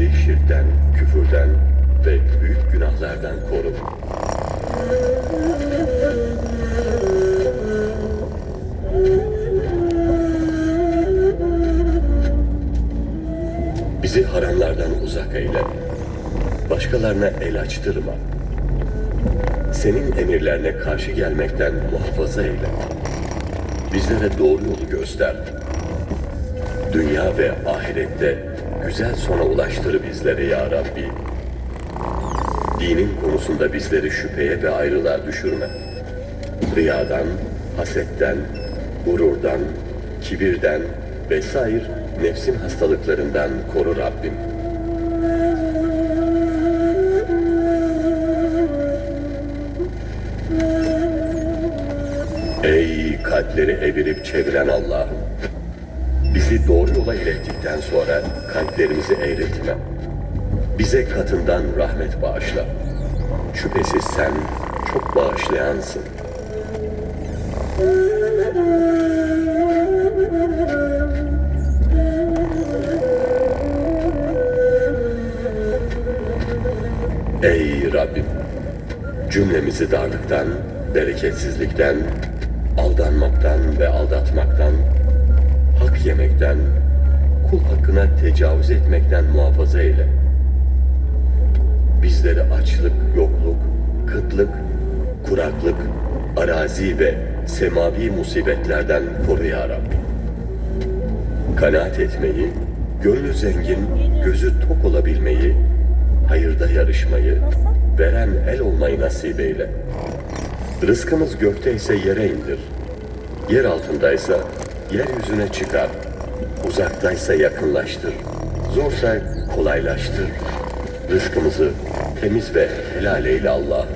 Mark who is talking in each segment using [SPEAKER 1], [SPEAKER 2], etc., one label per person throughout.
[SPEAKER 1] Bizi şirkten, küfürden ve büyük günahlardan koru. Bizi haramlardan uzak eyle. Başkalarına el açtırma. Senin emirlerine karşı gelmekten muhafaza eyle. Bizlere doğru yolu göster. Dünya ve ahirette güzel sona ulaştır bizleri ya Rabbi. Dinin konusunda bizleri şüpheye ve ayrılığa düşürme. Riyadan, hasetten, gururdan, kibirden vesaire nefsin hastalıklarından koru Rabbim. Ey kalpleri evirip çeviren Allah'ım! Bizi doğru yola ilettikten sonra kalplerimizi eğretme. Bize katından rahmet bağışla. Şüphesiz sen çok bağışlayansın. Ey Rabbim! Cümlemizi darlıktan, bereketsizlikten, aldanmaktan ve aldatmaktan, hak yemekten, kul hakkına tecavüz etmekten muhafaza eyle. Bizleri açlık, yokluk, kıtlık, kuraklık, arazi ve semavi musibetlerden koru ya Rabbi. Kanaat etmeyi, gönlü zengin, gözü tok olabilmeyi, hayırda yarışmayı, veren el olmayı nasip eyle. Rızkımız gökteyse yere indir. Yer altındaysa yeryüzüne çıkar. Uzaktaysa yakınlaştır. Zorsa kolaylaştır. Rızkımızı temiz ve helal eyle Allah.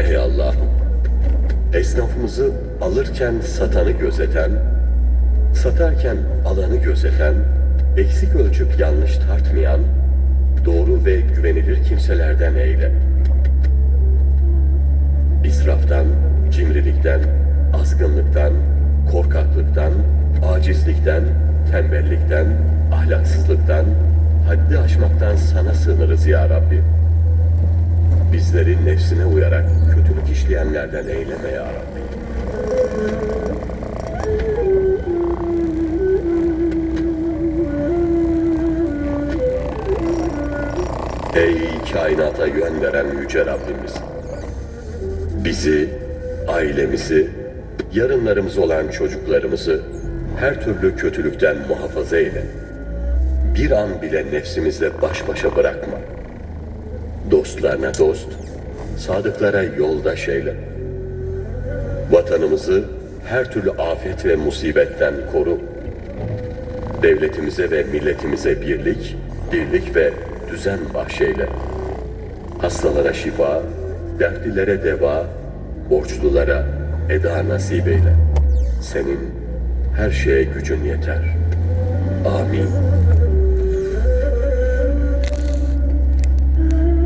[SPEAKER 1] Ey Allah'ım, esnafımızı alırken satanı gözeten, satarken alanı gözeten, eksik ölçüp yanlış tartmayan, doğru ve güvenilir kimselerden eyle. İsraftan, cimrilikten, azgınlıktan, korkaklıktan, acizlikten, tembellikten, ahlaksızlıktan, haddi aşmaktan sana sığınırız ya Rabbi. Bizleri nefsine uyarak kötülük işleyenlerden eyleme ya Rabbi. Ey kainata yön veren yüce Rabbimiz! Bizi, ailemizi, yarınlarımız olan çocuklarımızı her türlü kötülükten muhafaza eyle. Bir an bile nefsimizle baş başa bırakma. Dostlarına dost, sadıklara yoldaş eyle. Vatanımızı her türlü afet ve musibetten koru. Devletimize ve milletimize birlik, dirlik ve düzen bahşeyle. Hastalara şifa, dertlilere deva, borçlulara eda nasip eyle. Senin her şeye gücün yeter. Amin.